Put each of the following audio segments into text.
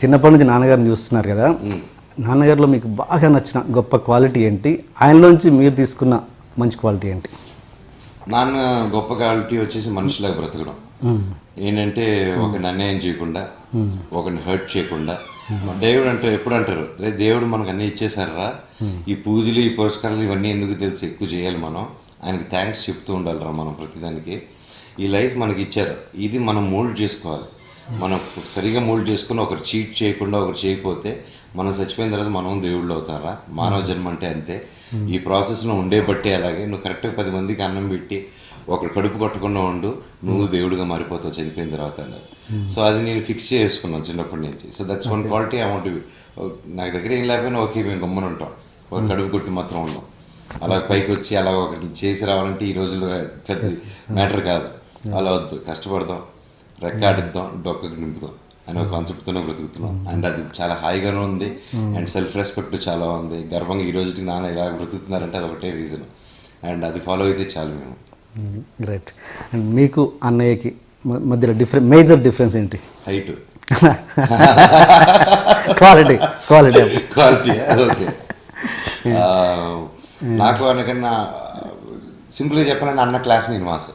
చిన్నప్పటి నుంచి నాన్నగారిని చూస్తున్నారు కదా. నాన్నగారిలో మీకు బాగా నచ్చిన గొప్ప క్వాలిటీ ఏంటి? ఆయనలోంచి మీరు తీసుకున్న మంచి క్వాలిటీ ఏంటి? నాన్న గొప్ప క్వాలిటీ వచ్చేసి మనిషిలాగా బ్రతకడం. ఏంటంటే ఒకరిని అన్యాయం చేయకుండా ఒకరిని హర్ట్ చేయకుండా. దేవుడు అంటారు ఎప్పుడు అంటారు? రే దేవుడు మనకు అన్ని ఇచ్చేసారా ఈ పూజలు ఈ పురస్కారాలు ఇవన్నీ ఎందుకు తెలిసి? ఎక్కువ చేయాలి మనం. ఆయనకి థ్యాంక్స్ చెప్తూ ఉండాలిరా మనం ప్రతిదానికి. ఈ లైఫ్ మనకి ఇచ్చారు. ఇది మనం మోల్డ్ చేసుకోవాలి. మనం సరిగా మోల్డ్ చేసుకుని ఒకరు చీట్ చేయకుండా ఒకరు చేయకపోతే మనం చచ్చిపోయిన తర్వాత మనం దేవుళ్ళు అవుతారా? మానవ జన్మ అంటే అంతే. ఈ ప్రాసెస్లో ఉండే బట్టే అలాగే. నువ్వు కరెక్ట్గా పది మందికి అన్నం పెట్టి ఒకరు కడుపు కొట్టకుండా ఉండు నువ్వు దేవుడిగా మారిపోతావు చనిపోయిన తర్వాత సో అది నేను ఫిక్స్ చేసుకున్నాను చిన్నప్పటి నుంచి. So that's one quality I want నాకు దగ్గర ఏం లేకపోయినా ఓకే మేము గమ్మున ఉంటాం. ఒక కడుపు కొట్టి మాత్రం ఉన్నాం. అలా పైకి వచ్చి అలా ఒకటి చేసి రావాలంటే ఈ రోజుల్లో పెద్ద మ్యాటర్ కాదు. అలా వద్దు. కష్టపడదాం. రెక్కాడిద్దాం డొక్కకి నింపుదాం అనే ఒక కాన్సెప్ట్తోనే బ్రతుకుతున్నాం. అండ్ అది చాలా హాయిగానే ఉంది. అండ్ సెల్ఫ్ రెస్పెక్ట్ చాలా ఉంది. గర్వంగా ఈ రోజుకి నాన్న ఇలా బ్రతుకుతున్నారంటే అది ఒకటే రీజన్ అండ్ అది ఫాలో అయితే చాలు మేము. గ్రేట్ అండ్ మీకు అన్నయ్యకి మధ్యలో డిఫరెంట్ మేజర్ డిఫరెన్స్ ఏంటి? Height quality quality quality okay నాకు అనకన్నా సింపుల్గా చెప్పాలంటే అన్న క్లాస్ నేను మాస్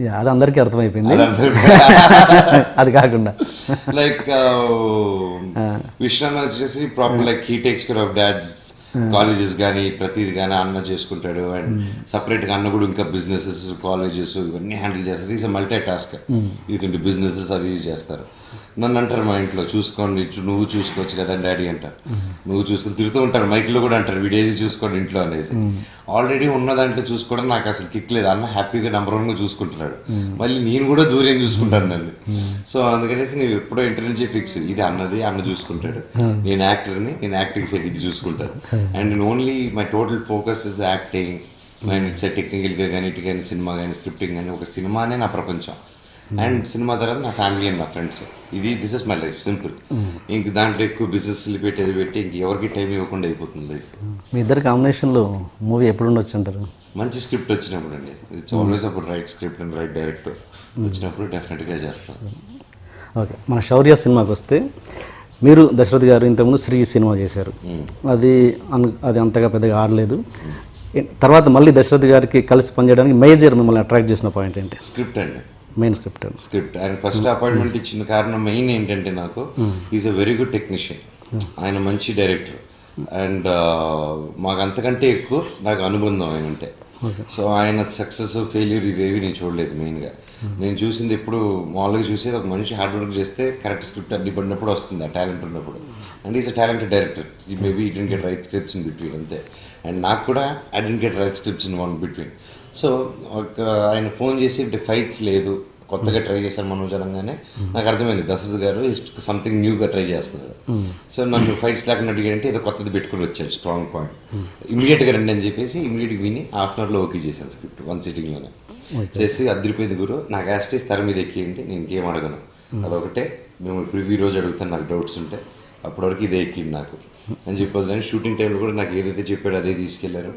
అది అందరికీ అర్థమైపోయింది. అది కాకుండా. లైక్ విష్ణు వచ్చేసి proper like he takes care of dad's colleges కానీ ప్రతిది కానీ అన్న చేసుకుంటాడు. అండ్ సపరేట్గా అన్న కూడా ఇంకా బిజినెసెస్ కాలేజెస్ ఇవన్నీ హ్యాండిల్ చేస్తారు. ఈజ్ మల్టీ టాస్క్ ఈజ్ ఇంటి బిజినెసెస్ అవి చేస్తారు. నన్ను అంటారు మా ఇంట్లో చూసుకోండి నువ్వు చూసుకోవచ్చు కదా డాడీ అంటారు నువ్వు చూసుకొని తిరుగుతూ ఉంటారు మైక్లో కూడా అంటారు వీడేది చూసుకోండి ఇంట్లో అనేసి. ఆల్రెడీ ఉన్న దాంట్లో చూసుకోవడం నాకు అసలు కిక్ లేదు. అన్న హ్యాపీగా నెంబర్ వన్గా చూసుకుంటున్నాడు. మళ్ళీ నేను కూడా దూరం చూసుకుంటాను దాన్ని. సో అందుకనేసి నేను ఎప్పుడో ఇంటర్ నుంచి ఫిక్స్ ఇది అన్నది అన్న చూసుకుంటాడు. నేను యాక్టర్ని నేను యాక్టింగ్ సెట్ ఇది చూసుకుంటాను. And only my total focus is acting mind it's టెక్నికల్గా కానీ ఇటు కానీ సినిమా కానీ స్క్రిప్టింగ్ కానీ ఒక సినిమానే నా ప్రపంచం. అండ్ సినిమా తర్వాత నా ఫ్యామిలీ అండ్ నా ఫ్రెండ్స్. ఇది this is my life simple ఇంక దాంట్లో ఎక్కువ బిజినెస్ పెట్టేది పెట్టి ఇంక ఎవరికి టైం ఇవ్వకుండా అయిపోతుంది లైఫ్ మీ ఇద్దరు కాంబినేషన్లో మూవీ ఎప్పుడు ఉండొచ్చు అంటారు? మంచి స్క్రిప్ట్ వచ్చినప్పుడు అండి. ఇట్స్ ఆల్వేస్ అప్పుడు right script and right director వచ్చినప్పుడు డెఫినెట్గా చేస్తాను ఓకే మన శౌర్య సినిమాకి వస్తే మీరు దశరథ్ గారు ఇంతకుముందు శ్రీ సినిమా చేశారు. అది అను అది అంతగా పెద్దగా ఆడలేదు. ఏ- తర్వాత మళ్ళీ దశరథ్ గారికి కలిసి పనిచేయడానికి మేజర్ మిమ్మల్ని అట్రాక్ట్ చేసిన పాయింట్ ఏంటి? స్క్రిప్ట్ అండి. Main script script. ఆయన ఫస్ట్ అపాయింట్మెంట్ ఇచ్చిన కారణం మెయిన్ ఏంటంటే నాకు is a very good technician ఆయన మంచి డైరెక్టర్. అండ్ మాకు అంతకంటే ఎక్కువ నాకు అనుబంధం ఆయన అంటే సో ఆయన సక్సెస్ ఫెయిల్యూర్ ఇవేవి నేను చూడలేదు మెయిన్గా. నేను చూసింది ఎప్పుడు మామూలుగా చూసేది ఒక మనిషి హార్డ్ వర్క్ చేస్తే కరెక్ట్ స్క్రిప్ట్ అన్ని పడినప్పుడు వస్తుంది ఆ టాలెంట్ ఉన్నప్పుడు. And is a talented director ఈ మేబీ ఈ didn't get right scripts in between అంతే. అండ్ నాకు కూడా I didn't get right scripts in one between so ఒక ఆయన ఫోన్ చేసి ఫైట్స్ లేదు. కొత్తగా ట్రై చేశారు మనోజ్ అనగానే. నాకు అర్థమైంది. దశరథ్ గారు సంథింగ్ న్యూగా ట్రై చేస్తున్నారు. సో నన్ను ఫైట్స్ లేకుండా అడిగారంటే ఏదో కొత్తది పెట్టుకుని వచ్చాడు. Strong point. ఇమీడియట్గా రండి అని చెప్పేసి ఇమీడియట్గా విని హాఫ్ అన్ అవర్లో ఓకే చేశాను స్క్రిప్ట్ వన్ సిట్టింగ్లోనే చేసి అద్దరిపోయింది గురు నాకు యాస్టీస్ తెర మీద ఎక్కియండి నేను ఇంకేం అడగను. అదొకటే. మేము ప్రివ్యూ రోజు అడుగుతాను నాకు డౌట్స్ ఉంటే. అప్పటివరకు ఇదే ఎక్కింది నాకు. అని చెప్పొద్దని షూటింగ్ టైంలో కూడా నాకు ఏదైతే చెప్పాడో అదే తీసుకెళ్ళారు.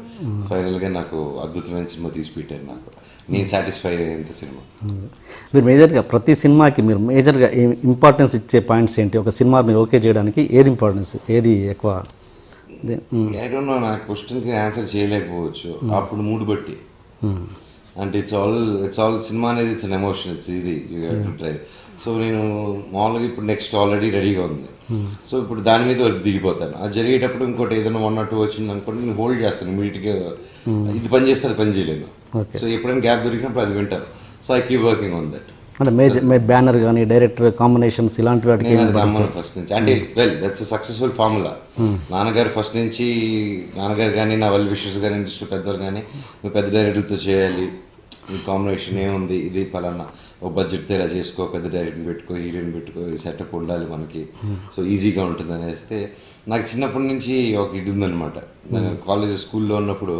ఫైనల్గా నాకు అద్భుతమైన సినిమా తీసి పెట్టారు నాకు. నేను సాటిస్ఫై అయ్యేంత సినిమా. మీరు మేజర్గా ప్రతి సినిమాకి మీరు మేజర్గా ఇంపార్టెన్స్ ఇచ్చే పాయింట్స్ ఏంటి? ఒక సినిమా మీరు ఓకే చేయడానికి ఏది ఇంపార్టెన్స్ ఏది ఎక్కువ? ఐ డోంట్ నో నా క్వశ్చన్కి ఆన్సర్ చేయలేకపోవచ్చు. అప్పుడు మూడు బట్టి. అంటే it's all it's all cinema అనేది ఇట్స్ అన్ ఎమోషన్ ఇట్స్ ఇది ట్రై సో నేను మామూలుగా ఇప్పుడు నెక్స్ట్ ఆల్రెడీ రెడీగా ఉంది. సో ఇప్పుడు దాని మీద వర్క్ దిగిపోతాను. అది జరిగేటప్పుడు ఇంకోటి ఏదైనా వన్ ఆర్ టూ వచ్చింది అనుకోండి నేను హోల్డ్ చేస్తాను ఇమీడియట్గా ఇది పని చేస్తే అది పని చేయలేను సో ఎప్పుడైనా గ్యాప్ దొరికినప్పుడు అది వింటారు so I keep working on that అంటే మేజర్ మే బ్యానర్ కానీ డైరెక్టర్ కాంబినేషన్స్ ఇలాంటి వాటికి ఫస్ట్ నుంచి. అంటే వెల్ దట్స్ సక్సెస్ఫుల్ ఫార్ములా నాన్నగారు ఫస్ట్ నుంచి నాన్నగారు కానీ నా వెల్ విషెస్ కానీ ఇండస్ట్రీ పెద్దవారు కానీ నువ్వు పెద్ద డైరెక్టర్తో చేయాలి. ఈ కాంబినేషన్ ఏముంది? ఇది పలానా. ఒక బడ్జెట్తో ఇలా చేసుకో పెద్ద డైరెక్టర్ పెట్టుకో హీరోయిన్ పెట్టుకో ఈ సెటప్ ఉండాలి మనకి. సో ఈజీగా ఉంటుంది అనేస్తే నాకు చిన్నప్పటి నుంచి ఒక ఇది ఉందన్నమాట. నేను కాలేజ్ స్కూల్లో ఉన్నప్పుడు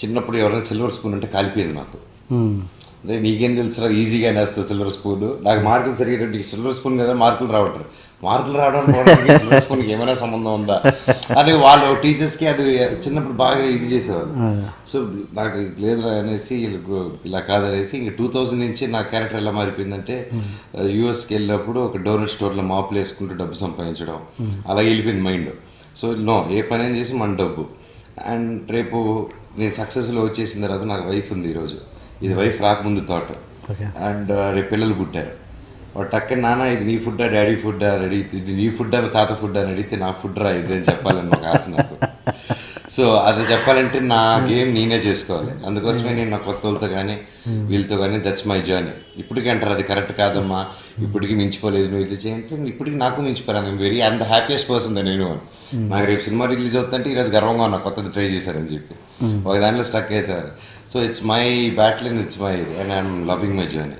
చిన్నప్పుడు ఎవరైనా సిల్వర్ స్పూన్ అంటే కాలిపోయింది నాకు మ్, అంటే నీకేం తెలుసు ఈజీగా వేస్తావు సిల్వర్ స్పూన్ నాకు మార్కులు సరిగ్గా నీకు సిల్వర్ స్పూన్ కదా మార్కులు రావట్రు మార్కులు రావడం సిల్వర్ స్పూన్కి ఏమైనా సంబంధం ఉందా? అని వాళ్ళు టీచర్స్కి అది చిన్నప్పుడు బాగా ఇది చేసేవాళ్ళు. సో నాకు లేదు అనేసి ఇలా కాదనేసి ఇంక టూ థౌజండ్ నుంచి నా క్యారెక్టర్ ఎలా మారిపోయిందంటే యూఎస్కి వెళ్ళినప్పుడు ఒక డోనట్ స్టోర్లో మాపులు వేసుకుంటూ డబ్బు సంపాదించడం. అలా వెళ్ళిపోయింది మైండ్. సో నో ఏ పని చేసి మన డబ్బు. అండ్ రేపు నేను సక్సెస్లో వచ్చేసిన తర్వాత నాకు వైఫ్ ఉంది ఈరోజు. ఇది వైఫ్ రాకముందు థాట్. అండ్ రేపు పిల్లలు పుట్టారు. వాడు టక్కన నాన్న ఇది నీ ఫుడ్డా డాడీ ఫుడ్డా రెడీ ఇది నీ ఫుడ్ అని తాత ఫుడ్ అని అడిగితే నా ఫుడ్ రా ఇది అని చెప్పాలని ఒక ఆశ నాకు. సో అది చెప్పాలంటే నా గేమ్ నేనే చేసుకోవాలి. అందుకోసమే నేను నా కొత్త వాళ్ళతో కానీ వీళ్ళతో కానీ దట్స్ మై జర్నీ. ఇప్పటికీ అంటారు అది కరెక్ట్ కాదమ్మా ఇప్పటికీ మించిపోలేదు నువ్వు ఇది చేయంటే ఇప్పటికి నాకు మించిపోయాను I'm very and happiest person నేను నాకు రేపు సినిమా రిలీజ్ అవుతుంటే ఈరోజు గర్వంగా ఉన్నా కొత్తది ట్రై చేశారని చెప్పి. ఒక దానిలో స్టక్ అవుతారు. So it's my battle and it's my and I'm loving my journey.